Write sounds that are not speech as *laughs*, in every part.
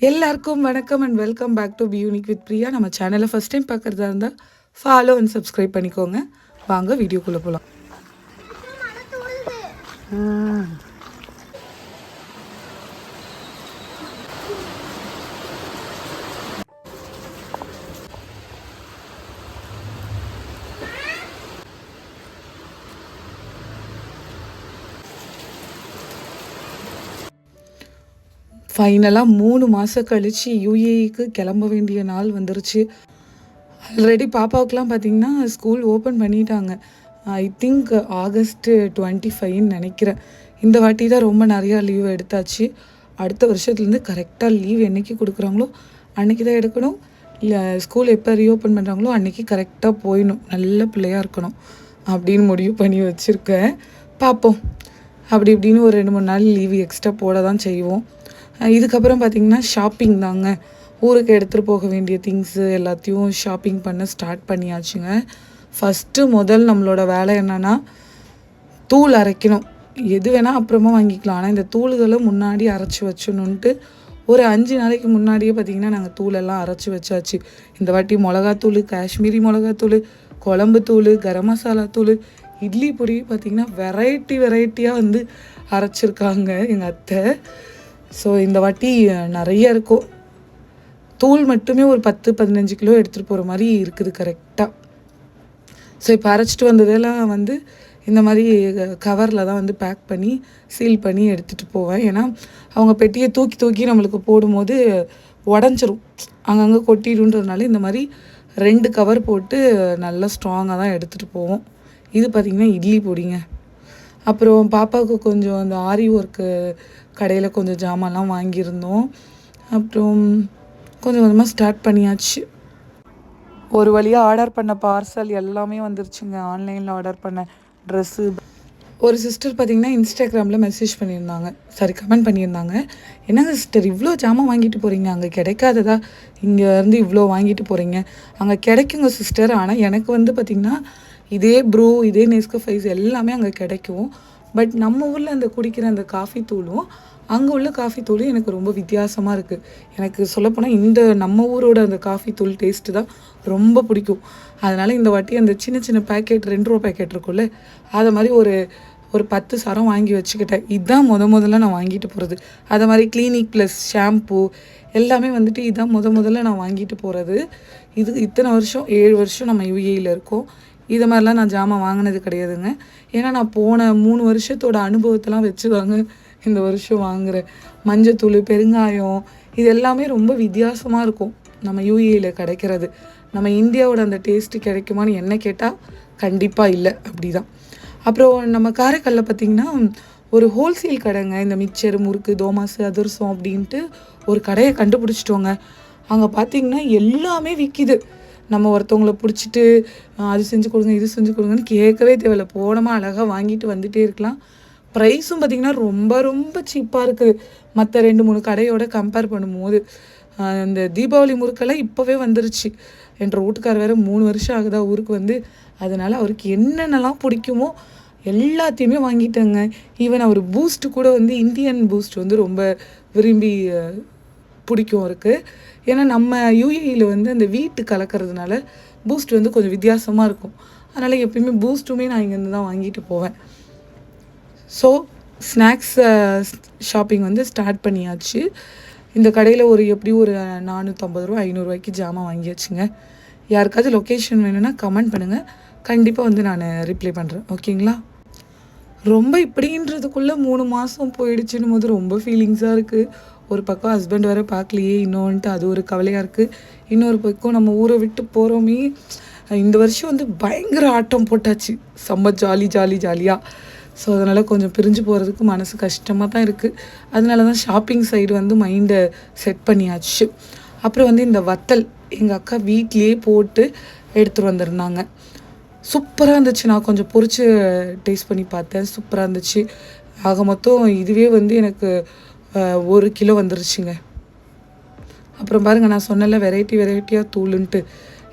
எல்லாருக்கும் வணக்கம் and welcome back to be unique with Priya நம்ம சேனலை ஃபஸ்ட் டைம் பார்க்குறதா இருந்தால் ஃபாலோ அண்ட் சப்ஸ்கிரைப் பண்ணிக்கோங்க. வாங்க வீடியோக்குள்ளே போகலாம் ஃபைனலாக மூணு மாதம் கழித்து யூஏஇக்கு கிளம்ப வேண்டிய நாள் வந்துருச்சு. ஆல்ரெடி பாப்பாவுக்குலாம் பார்த்தீங்கன்னா ஸ்கூல் ஓப்பன் பண்ணிட்டாங்க. ஐ திங்க் ஆகஸ்ட்டு டுவெண்ட்டி ஃபைவ்னு நினைக்கிறேன். இந்த வாட்டி தான் ரொம்ப நிறையா லீவ் எடுத்தாச்சு. அடுத்த வருஷத்துலேருந்து கரெக்டாக லீவ் என்றைக்கு கொடுக்குறாங்களோ அன்றைக்கி தான் எடுக்கணும். இல்லை ஸ்கூல் எப்போ ரீஓப்பன் பண்ணுறாங்களோ அன்றைக்கி கரெக்டாக போயிடணும். நல்ல பிள்ளையாக இருக்கணும் அப்படின்னு முடிவு பண்ணி வச்சுருக்கேன். பார்ப்போம் அப்படி இப்படின்னு ஒரு ரெண்டு மூணு நாள் லீவு எக்ஸ்ட்ரா போட தான் செய்வோம். இதுக்கப்புறம் பார்த்திங்கன்னா ஷாப்பிங் தாங்க. ஊருக்கு எடுத்துகிட்டு போக வேண்டிய திங்ஸு எல்லாத்தையும் ஷாப்பிங் பண்ண ஸ்டார்ட் பண்ணியாச்சுங்க. ஃபஸ்ட்டு முதல் நம்மளோட வேலை என்னென்னா தூள் அரைக்கணும். எது வேணால் அப்புறமா வாங்கிக்கலாம். ஆனால் இந்த தூள்களை முன்னாடி அரைச்சி வச்சணுன்ட்டு ஒரு அஞ்சு நாளைக்கு முன்னாடியே பார்த்திங்கன்னா நாங்கள் தூளெல்லாம் அரைச்சி வச்சாச்சு. இந்த வாட்டி மிளகாத்தூள் காஷ்மீரி மிளகாத்தூள் குழம்பு தூள் கரம் மசாலா தூள் இட்லி பொடி பார்த்திங்கன்னா வெரைட்டி வெரைட்டியாக வந்து அரைச்சிருக்காங்க எங்கள் அத்தை. ஸோ இந்த வாட்டி நிறைய இருக்கும் தூள் மட்டுமே ஒரு பத்து பதினஞ்சு கிலோ எடுத்துகிட்டு போகிற மாதிரி இருக்குது கரெக்டாக ஸோ இப்போ அரைச்சிட்டு வந்ததெல்லாம் வந்து இந்த மாதிரி கவரில் தான் வந்து பேக் பண்ணி சீல் பண்ணி எடுத்துகிட்டு போவேன். ஏன்னா அவங்க பெட்டியை தூக்கி தூக்கி நம்மளுக்கு போடும்போது உடஞ்சிரும். அங்கங்கே கொட்டிடுன்றதுனால இந்த மாதிரி ரெண்டு கவர் போட்டு நல்லா ஸ்ட்ராங்காக தான் எடுத்துகிட்டு போவோம். இது பார்த்திங்கன்னா இட்லி பொடிங்க. அப்புறம் பாப்பாவுக்கு கொஞ்சம் அந்த ஆரி ஒர்க்கு கடையில் கொஞ்சம் ஜாமான்லாம் வாங்கியிருந்தோம். அப்புறம் கொஞ்சம் கொஞ்சமாக ஸ்டார்ட் பண்ணியாச்சு. ஒரு வழியாக ஆர்டர் பண்ண பார்சல் எல்லாமே வந்துருச்சுங்க. ஆன்லைனில் ஆர்டர் பண்ண ட்ரெஸ்ஸு ஒரு சிஸ்டர் பார்த்தீங்கன்னா இன்ஸ்டாகிராமில் மெசேஜ் பண்ணியிருந்தாங்க. சாரி கமெண்ட் பண்ணியிருந்தாங்க. என்னங்க சிஸ்டர் இவ்வளோ ஜாமான் வாங்கிட்டு போகிறீங்க அங்கே கிடைக்காததா? இங்கேருந்து இவ்வளோ வாங்கிட்டு போகிறீங்க அங்கே கிடைக்குங்க சிஸ்டர் ஆனால் எனக்கு வந்து பார்த்திங்கன்னா இதே ப்ரூ இதே நெஸ்கஃபைஸ் எல்லாமே அங்கே கிடைக்கும். பட் நம்ம ஊரில் அந்த குடிக்கிற அந்த காஃபி தூளும் அங்கே உள்ள காஃபி தூளும் எனக்கு ரொம்ப வித்தியாசமாக இருக்குது எனக்கு சொல்லப்போனால் இந்த நம்ம ஊரோட அந்த காஃபி தூள் டேஸ்ட்டு தான் ரொம்ப பிடிக்கும். அதனால் இந்த வாட்டி அந்த சின்ன சின்ன பேக்கெட் ரெண்டு ரூபா பேக்கெட் இருக்கும்ல அதை மாதிரி ஒரு ஒரு பத்து சரம் வாங்கி வச்சுக்கிட்டேன். இதுதான் முத முதல்ல நான் வாங்கிட்டு போகிறது அதை மாதிரி கிளினிக் ப்ளஸ் ஷாம்பு எல்லாமே வந்துட்டு இதுதான் முத முதல்ல நான் வாங்கிட்டு போகிறது இது இத்தனை வருஷம் ஏழு வருஷம் நம்ம யூஏயில் இருக்கோம். இது மாதிரிலாம் நான் ஜாமான் வாங்கினது கிடையாதுங்க. ஏன்னா நான் போன மூணு வருஷத்தோட அனுபவத்தெல்லாம் வச்சுதாங்க இந்த வருஷம் வாங்குகிறேன் மஞ்சத்தூள் பெருங்காயம் இது எல்லாமே ரொம்ப வித்தியாசமாக இருக்கும். நம்ம யூஏயில் கிடைக்கிறது. நம்ம இந்தியாவோட அந்த டேஸ்ட்டு கிடைக்குமான்னு என்ன கேட்டால் கண்டிப்பாக இல்லை. அப்படி தான் அப்புறம் நம்ம காரைக்காலில் பார்த்திங்கன்னா ஒரு ஹோல்சேல் கடைங்க. இந்த மிக்சர் முறுக்கு தோமாசு அதிரசம் அப்படின்ட்டு ஒரு கடையை கண்டுபிடிச்சிட்டோங்க. அங்கே பார்த்திங்கன்னா எல்லாமே விற்கிது நம்ம ஒருத்தவங்கள பிடிச்சிட்டு அது செஞ்சு கொடுங்க இது செஞ்சு கொடுங்கன்னு கேட்கவே தேவையில்ல. போனோமா அழகாக வாங்கிட்டு வந்துட்டே இருக்கலாம். ப்ரைஸும் பார்த்திங்கன்னா ரொம்ப ரொம்ப சீப்பாக இருக்குது. மற்ற ரெண்டு மூணு கடையோட கம்பேர் பண்ணும்போது அந்த இந்த தீபாவளி முறுக்கெல்லாம் இப்போவே வந்துருச்சு. என்ற வீட்டுக்கார் வேறு மூணு வருஷம் ஆகுதா ஊருக்கு வந்து. அதனால் அவருக்கு என்னென்னலாம் பிடிக்குமோ எல்லாத்தையுமே வாங்கிட்டேங்க. ஈவன் அவர் பூஸ்ட் கூட வந்து இந்தியன் பூஸ்ட் வந்து ரொம்ப விரும்பி பிடிக்கும் இருக்குது ஏன்னா நம்ம யூஏஇயில் வந்து அந்த வீட்டு கலக்கிறதுனால பூஸ்ட் வந்து கொஞ்சம் வித்தியாசமாக இருக்கும். அதனால் எப்பயுமே பூஸ்ட்டுமே நான் இங்கேருந்து தான் வாங்கிட்டு போவேன். ஸோ ஸ்நாக்ஸ் ஷாப்பிங் வந்து ஸ்டார்ட் பண்ணியாச்சு. இந்த கடையில் ஒரு எப்படி ஒரு நானூற்றம்பது ரூபா ஐநூறுரூவாய்க்கு ஜாமான் வாங்கியாச்சுங்க. யாருக்காவது லொக்கேஷன் வேணும்னா கமெண்ட் பண்ணுங்கள் கண்டிப்பாக வந்து நான் ரிப்ளை பண்ணுறேன் ஓகேங்களா ரொம்ப இப்படின்றதுக்குள்ளே மூணு மாதம் போயிடுச்சுன்னு போது ரொம்ப ஃபீலிங்ஸாக இருக்குது ஒரு பக்கம் ஹஸ்பண்ட் வேறு பார்க்கலையே இன்னொன்ட்டு அது ஒரு கவலையாக இருக்குது இன்னொரு பக்கம் நம்ம ஊரை விட்டு போகிறோமே இந்த வருஷம் வந்து பயங்கர ஆட்டம் போட்டாச்சு. செம்ம ஜாலி ஜாலி ஜாலியாக ஸோ அதனால் கொஞ்சம் பிரிஞ்சு போகிறதுக்கு மனசு கஷ்டமாக தான் இருக்குது அதனால தான் ஷாப்பிங் சைடு வந்து மைண்டை செட் பண்ணியாச்சு. அப்புறம் வந்து இந்த வத்தல் எங்கள் அக்கா வீட்லேயே போட்டு எடுத்துகிட்டு வந்திருந்தாங்க. சூப்பராக இருந்துச்சு. நான் கொஞ்சம் பொரிச்சு டேஸ்ட் பண்ணி பார்த்தேன். சூப்பராக இருந்துச்சு. ஆக மொத்தம் இதுவே வந்து எனக்கு ஒரு கிலோ வந்துருச்சுங்க. அப்புறம் பாருங்கள் நான் சொன்னல வெரைட்டி வெரைட்டியாக தூளுன்ட்டு.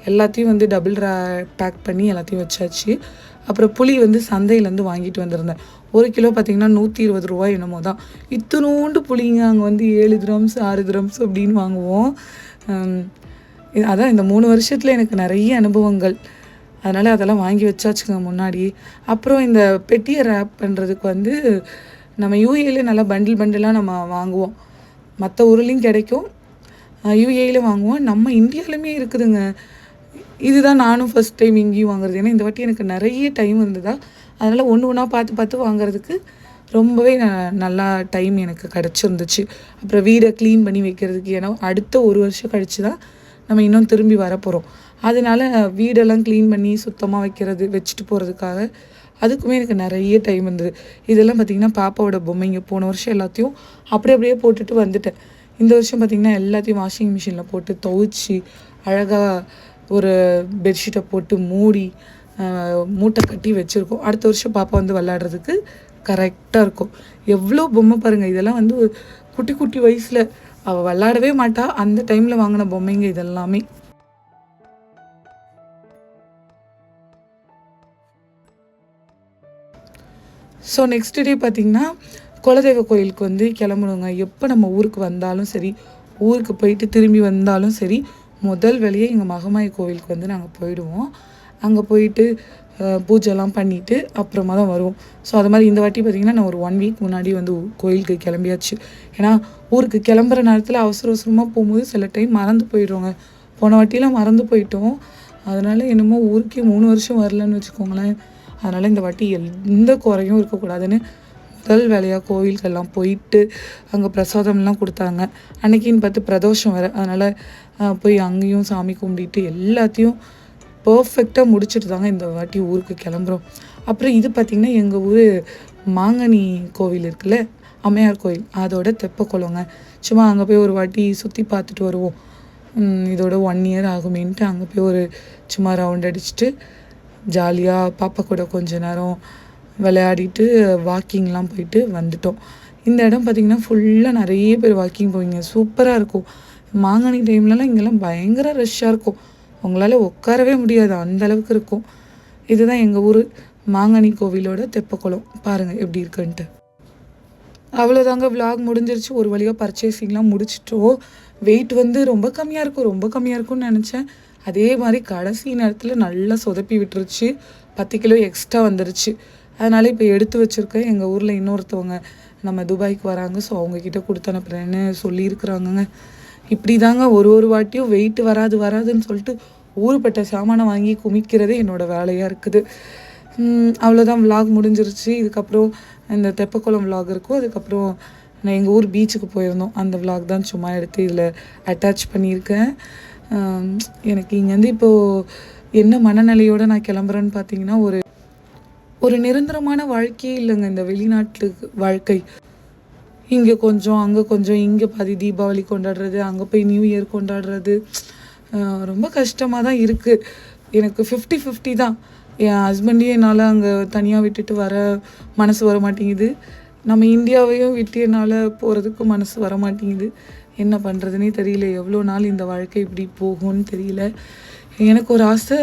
எல்லாத்தையும் வந்து டபுள் ரா பேக் பண்ணி எல்லாத்தையும் வச்சாச்சு. அப்புறம் புளி வந்து சந்தையிலேருந்து வாங்கிட்டு வந்திருந்தேன். ஒரு கிலோ பார்த்திங்கன்னா நூற்றி இருபது ரூபாய் என்னமோ தான். இத்தனோண்டு புளிங்க அங்கே வந்து ஏழு கிராம்ஸ் ஆறு கிராம்ஸ் அப்படின்னு வாங்குவோம். அதான் இந்த மூணு வருஷத்தில் எனக்கு நிறைய அனுபவங்கள். அதனால் அதெல்லாம் வாங்கி வச்சாச்சுங்க முன்னாடி. அப்புறம் இந்த பெட்டியை ரேப் பண்ணுறதுக்கு வந்து நம்ம யூஏல நல்லா பண்டில் பண்டிலாக நம்ம வாங்குவோம். மற்ற ஊர்லேயும் கிடைக்கும். யூஏயில் வாங்குவோம். நம்ம இந்தியாவிலுமே இருக்குதுங்க. இதுதான் நானும் ஃபஸ்ட் டைம் இங்கேயும் வாங்குறது. ஏன்னா இந்த வாட்டி எனக்கு நிறைய டைம் இருந்ததா? அதனால் ஒன்று ஒன்றா பார்த்து பார்த்து வாங்குறதுக்கு ரொம்பவே ந- நல்லா டைம் எனக்கு கிடச்சிருந்துச்சு. அப்புறம் வீடை க்ளீன் பண்ணி வைக்கிறதுக்கு ஏன்னா அடுத்த ஒரு வருஷம் கழிச்சு தான் நம்ம இன்னும் திரும்பி வரப்போகிறோம் அதனால வீடெல்லாம் க்ளீன் பண்ணி சுத்தமாக வைக்கிறது வச்சுட்டு போகிறதுக்காக அதுக்குமே எனக்கு நிறைய டைம் இருந்தது. இதெல்லாம் பார்த்திங்கன்னா பாப்பாவோட பொம்மைங்க போன வருஷம் எல்லாத்தையும் அப்படியே அப்படியே போட்டுட்டு வந்துட்டேன். இந்த வருஷம் பார்த்திங்கன்னா எல்லாத்தையும் வாஷிங் மிஷினில் போட்டு துவைச்சி அழகாக ஒரு பெட்ஷீட்டை போட்டு மூடி மூட்டை கட்டி வச்சுருக்கோம். அடுத்த வருஷம் பாப்பா வந்து விளாடுறதுக்கு கரெக்டாக இருக்கும். எவ்வளோ பொம்மை பாருங்கள் இதெல்லாம் வந்து குட்டி குட்டி வயசில் அவள் விளாடவே மாட்டா. அந்த டைமில் வாங்கின பொம்மைங்க இதெல்லாமே. ஸோ நெக்ஸ்ட் டே பார்த்திங்கன்னா குலதெய்வ கோயிலுக்கு வந்து கிளம்பணுங்க எப்போ நம்ம ஊருக்கு வந்தாலும் சரி ஊருக்கு போயிட்டு திரும்பி வந்தாலும் சரி முதல் வேலையே எங்கள் மகமாய் கோவிலுக்கு வந்து நாங்கள் போயிடுவோம். அங்கே போயிட்டு பூஜைலாம் பண்ணிவிட்டு அப்புறமா தான் வருவோம். ஸோ அது மாதிரி இந்த வாட்டி பார்த்திங்கன்னா நான் ஒரு ஒன் வீக் முன்னாடி வந்து கோயிலுக்கு கிளம்பியாச்சு. ஏன்னா ஊருக்கு கிளம்புற நேரத்தில் அவசர அவசரமாக போகும்போது சில டைம் மறந்து போயிடுவோங்க. போன வாட்டிலாம் மறந்து போயிட்டோம். அதனால் என்னமோ ஊருக்கே மூணு வருஷம் வரலன்னு வச்சுக்கோங்களேன். அதனால் இந்த வாட்டி எந்த குறையும் இருக்கக்கூடாதுன்னு முதல் வேலையாக கோயிலுக்கெல்லாம் போயிட்டு அங்கே பிரசாதம்லாம் கொடுத்தாங்க. அன்னைக்குன்னு பார்த்து பிரதோஷம் வேறு. அதனால் போய் அங்கேயும் சாமி கும்பிட்டு எல்லாத்தையும் பர்ஃபெக்டாக முடிச்சுட்டு தாங்க இந்த வாட்டி ஊருக்கு கிளம்புறோம். அப்புறம் இது பார்த்திங்கன்னா எங்கள் ஊர் மாங்கனி கோவில் இருக்குல்ல அம்மையார் கோயில். அதோட தெப்பக்குளங்க சும்மா அங்கே போய் ஒரு வாட்டி சுற்றி பார்த்துட்டு வருவோம். இதோட ஒன் இயர் ஆகுமேன்ட்டு அங்கே போய் ஒரு சும்மா ரவுண்ட் அடிச்சுட்டு ஜாலியாக பாப்பா கூட கொஞ்ச நேரம் விளையாடிட்டு வாக்கிங்லாம் போயிட்டு வந்துட்டோம். இந்த இடம் பார்த்திங்கன்னா ஃபுல்லாக நிறைய பேர் வாக்கிங் போவீங்க. சூப்பராக இருக்கும். மாங்கனி டைம்லலாம் இங்கெல்லாம் பயங்கர ரஷ்ஷாக இருக்கும். உங்களால் உட்காரவே முடியாது. அந்த அளவுக்கு இருக்கும். இதுதான் எங்கள் ஊர் மாங்கனி கோவிலோட தெப்பக்குளம். பாருங்கள் எப்படி இருக்குன்ட்டு. அவ்வளோதாங்க vlog முடிஞ்சிருச்சு. ஒரு வழியாக பர்ச்சேசிங்லாம் முடிச்சிட்டோம். வெயிட் வந்து ரொம்ப கம்மியாக இருக்கும். ரொம்ப கம்மியாக இருக்கும்னு நினச்சேன். அதே மாதிரி கடைசி நேரத்தில் நல்லா சொதப்பி விட்டுருச்சு. பத்து கிலோ எக்ஸ்ட்ரா வந்துருச்சு. அதனால் இப்போ எடுத்து வச்சுருக்கேன் எங்கள் ஊரில் இன்னொருத்தவங்க நம்ம துபாய்க்கு வராங்க. ஸோ அவங்கக்கிட்ட கொடுத்து அனுப்புகிறேன்னு சொல்லியிருக்கிறாங்கங்க. இப்படி தாங்க ஒரு ஒரு வாட்டியும் வெயிட் வராது வராதுன்னு சொல்லிட்டு ஊருப்பட்ட சாமானை வாங்கி குமிக்கிறதே என்னோட வேலையாக இருக்குது. அவ்வளோதான் விலாக் முடிஞ்சிருச்சு. இதுக்கப்புறம் இந்த தெப்பக்குளம் விலாக் இருக்கும். அதுக்கப்புறம் நான் எங்கள் ஊர் பீச்சுக்கு போயிருந்தோம். அந்த விலாக் தான் சும்மா எடுத்து இதில் அட்டாச் பண்ணியிருக்கேன். எனக்கு இங்கேருந்து இப்போது என்ன மனநிலையோடு நான் கிளம்புறேன்னு பார்த்தீங்கன்னா ஒரு ஒரு நிரந்தரமான வாழ்க்கையே இல்லைங்க இந்த வெளிநாட்டு வாழ்க்கை. இங்கே கொஞ்சம் அங்கே கொஞ்சம் இங்கே பாதி தீபாவளி கொண்டாடுறது அங்கே போய் நியூ இயர் கொண்டாடுறது ரொம்ப கஷ்டமாக தான் இருக்குது எனக்கு ஃபிஃப்டி ஃபிஃப்டி தான். என் ஹஸ்பண்டையும் என்னால் அங்கே தனியாக விட்டுட்டு வர மனசு வர மாட்டேங்குது நம்ம இந்தியாவையும் விட்டு என்னால் போகிறதுக்கு மனசு வர மாட்டேங்குது என்ன பண்ணுறதுனே தெரியல. எவ்வளோ நாள் இந்த வாழ்க்கை இப்படி போகும்னு தெரியல. எனக்கு ஒரு ஆசை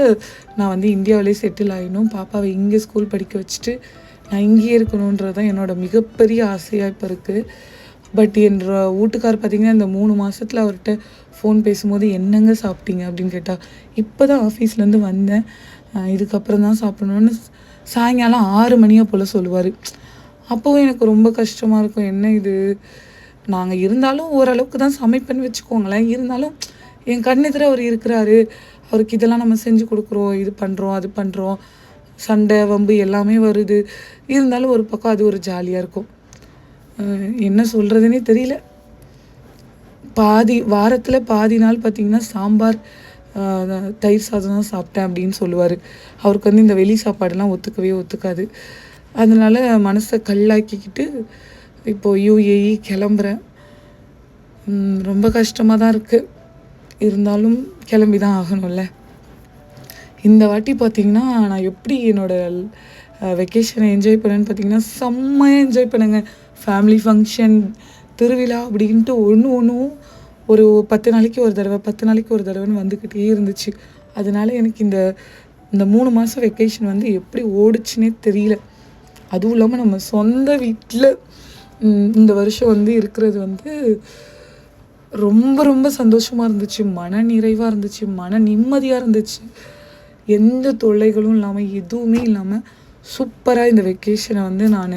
நான் வந்து இந்தியாவிலே செட்டில் ஆகிடணும் பாப்பாவை இங்கே ஸ்கூல் படிக்க வச்சுட்டு நான் இங்கேயே இருக்கணுன்றது தான் என்னோட மிகப்பெரிய ஆசையாக இப்போ இருக்குது பட் என்ற வீட்டுக்கார் பார்த்தீங்கன்னா இந்த மூணு மாதத்தில் அவர்கிட்ட ஃபோன் பேசும்போது என்னங்க சாப்பிட்டீங்க? அப்படின்னு கேட்டால் இப்போ தான் ஆஃபீஸ்லேருந்து வந்தேன். இதுக்கப்புறம் தான் சாப்பிட்ணுன்னு சாயங்காலம் ஆறு மணியை போல் சொல்லுவார். அப்போவும் எனக்கு ரொம்ப கஷ்டமாக இருக்கும். என்ன இது? நாங்கள் இருந்தாலும் ஓரளவுக்கு தான் சமைப்பேன்னு வச்சுக்கோங்களேன். இருந்தாலும் என் கண்ணெதிர அவர் இருக்கிறாரு. அவருக்கு இதெல்லாம் நம்ம செஞ்சு கொடுக்குறோம். இது பண்ணுறோம் அது பண்ணுறோம் சண்டை வம்பு எல்லாமே வருது. இருந்தாலும் ஒரு பக்கம் அது ஒரு ஜாலியாக இருக்கும். என்ன சொல்கிறதுனே தெரியல. பாதி வாரத்தில் பாதி நாள் பார்த்திங்கன்னா சாம்பார் தயிர் சாதம் தான் சாப்பிட்டேன் அப்படின்னு சொல்லுவார். அவருக்கு வந்து இந்த வெளி சாப்பாடெல்லாம் ஒத்துக்கவே ஒத்துக்காது. அதனால் மனசை கல்லாக்கிக்கிட்டு இப்போது யூஏஇ கிளம்புறேன். ரொம்ப கஷ்டமாக தான் இருக்குது இருந்தாலும் கிளம்பி தான் ஆகணும்ல. இந்த வாட்டி பார்த்தீங்கன்னா நான் எப்படி என்னோடய வெக்கேஷனை என்ஜாய் பண்ணேன்னு பார்த்தீங்கன்னா செம்மையாக என்ஜாய் பண்ணுங்க. ஃபேமிலி ஃபங்க்ஷன் திருவிழா அப்படின்ட்டு ஒன்று ஒன்றும் ஒரு பத்து நாளைக்கு ஒரு தடவை பத்து நாளைக்கு ஒரு தடவைன்னு வந்துக்கிட்டே இருந்துச்சு. அதனால எனக்கு இந்த இந்த மூணு மாதம் வெக்கேஷன் வந்து எப்படி ஓடுச்சுன்னே தெரியல. அதுவும் இல்லாமல் நம்ம சொந்த வீட்டில் இந்த வருஷம் வந்து இருக்கிறது வந்து ரொம்ப ரொம்ப சந்தோஷமாக இருந்துச்சு. மன நிறைவாக இருந்துச்சு. மன நிம்மதியாக இருந்துச்சு. எந்த தொல்லைகளும் இல்லாமல் எதுவுமே இல்லாமல் சூப்பராக இந்த வெக்கேஷனை வந்து நான்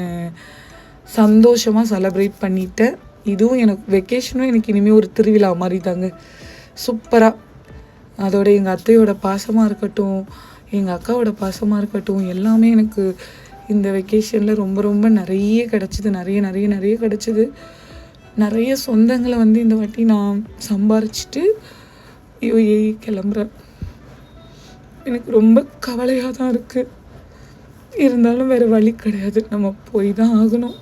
சந்தோஷமாக செலப்ரேட் பண்ணிட்டேன். இதுவும் எனக்கு வெக்கேஷனும் எனக்கு இனிமேல் ஒரு திருவிழா மாதிரி தாங்க. சூப்பராக அதோட எங்கள் அத்தையோட பாசமாக இருக்கட்டும் எங்கள் அக்காவோட பாசமாக இருக்கட்டும் எல்லாமே எனக்கு இந்த வெக்கேஷனில் ரொம்ப ரொம்ப நிறைய கிடச்சிது. நிறைய நிறைய நிறைய கிடச்சிது. நிறைய சொந்தங்களை வந்து இந்த வாட்டி நான் சம்பாரிச்சிட்டு யூஏ கிளம்புறேன். எனக்கு ரொம்ப கவலையாக தான் இருக்குது இருந்தாலும் வேறு வழி கிடையாது. நம்ம போய் தான் ஆகணும்.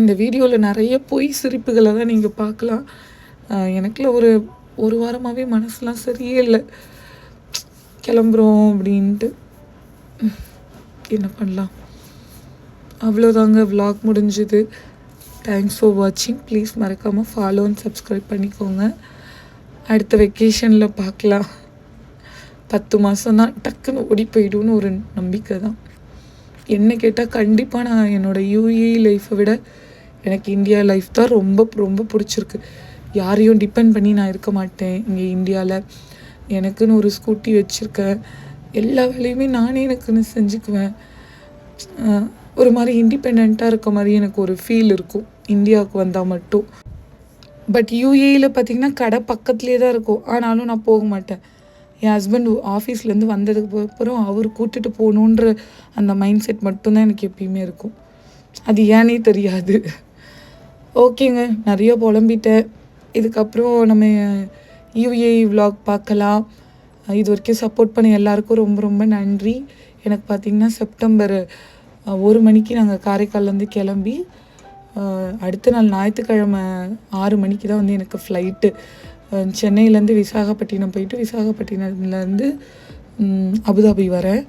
இந்த வீடியோவில் நிறைய பொய் சிரிப்புகளை தான் நீங்கள் பார்க்கலாம். எனக்குள்ள ஒரு ஒரு வாரமாகவே மனசுலாம் சரியே இல்லை. கிளம்புறோம் அப்படின்ட்டு. என்ன பண்ணலாம்? அவ்வளோதாங்க விலாக் முடிஞ்சுது. தேங்க்ஸ் ஃபார் வாட்சிங் ப்ளீஸ் மறக்காமல் ஃபாலோ அண்ட் சப்ஸ்கிரைப் பண்ணிக்கோங்க. அடுத்த வெக்கேஷனில் பார்க்கலாம். பத்து மாதம் தான் டக்குன்னு ஓடி போயிடும்னு ஒரு நம்பிக்கை தான். என்ன கேட்டால் கண்டிப்பாக நான் என்னோடய யூஏ லைஃப்பை விட எனக்கு இந்தியா லைஃப் தான் ரொம்ப ரொம்ப பிடிச்சிருக்கு. யாரையும் டிபெண்ட் பண்ணி நான் இருக்க மாட்டேன். இங்கே இந்தியாவில் எனக்குன்னு ஒரு ஸ்கூட்டி வச்சுருக்கேன் எல்லா வேலையுமே நானே எனக்குன்னு செஞ்சுக்குவேன். ஒரு மாதிரி இண்டிபெண்ட்டாக இருக்க மாதிரி எனக்கு ஒரு ஃபீல் இருக்கும். இந்தியாவுக்கு வந்தால் மட்டும். பட் யூஏயில் பார்த்திங்கன்னா கடை பக்கத்துலேயே தான் இருக்கும். ஆனாலும் நான் போக மாட்டேன். என் ஹஸ்பண்ட் ஆஃபீஸ்லேருந்து வந்ததுக்கு அப்புறம் அவர் கூட்டிகிட்டு போகணுன்ற அந்த மைண்ட் செட் மட்டும்தான் எனக்கு எப்பயுமே இருக்கும். அது ஏன்னே தெரியாது. *laughs* ஓகேங்க நிறைய புலம்பிட்டேன். இதுக்கப்புறம் நம்ம யூஏ விலாக் பார்க்கலாம். இது வரைக்கும் சப்போர்ட் பண்ண எல்லாருக்கும் ரொம்ப ரொம்ப நன்றி. எனக்கு பார்த்திங்கன்னா செப்டம்பர் ஒரு மணிக்கு நாங்கள் காரைக்கால்லேருந்து கிளம்பி அடுத்த நாள் ஞாயிற்றுக்கிழமை ஆறு மணிக்கு தான் வந்து எனக்கு ஃப்ளைட்டு சென்னையிலேருந்து விசாகப்பட்டினம் போயிட்டு விசாகப்பட்டினத்துலேருந்து அபுதாபி வரேன்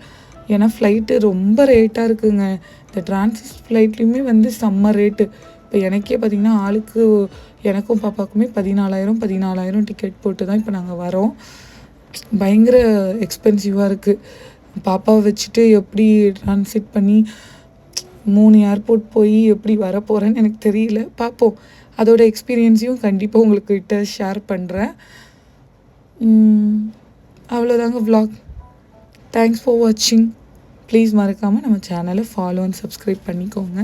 ஏன்னா ஃப்ளைட்டு ரொம்ப ரேட்டாக இருக்குங்க. இந்த டிரான்சிட் ஃப்ளைட்லேயுமே வந்து செம்ம ரேட்டு இப்போ எனக்கே பார்த்திங்கன்னா ஆளுக்கு எனக்கும் பாப்பாவுக்குமே பதினாலாயிரம் பதினாலாயிரம் டிக்கெட் போட்டு தான் இப்போ நாங்கள் வரோம். பயங்கர எக்ஸ்பென்சிவாக இருக்குது பாப்பாவை வச்சுட்டு எப்படி ட்ரான்ஸ்லேட் பண்ணி மூணு ஏர்போர்ட் போய் எப்படி வரப்போகிறேன்னு எனக்கு தெரியல. பார்ப்போம் அதோட எக்ஸ்பீரியன்ஸையும் கண்டிப்பாக உங்களுக்கிட்ட ஷேர் பண்ணுறேன் அவ்வளோதாங்க வ்ளாக் தேங்க்ஸ் ஃபார் வாட்சிங் ப்ளீஸ் மறக்காமல் நம்ம சேனலை ஃபாலோ அண்ட் சப்ஸ்கிரைப் பண்ணிக்கோங்க.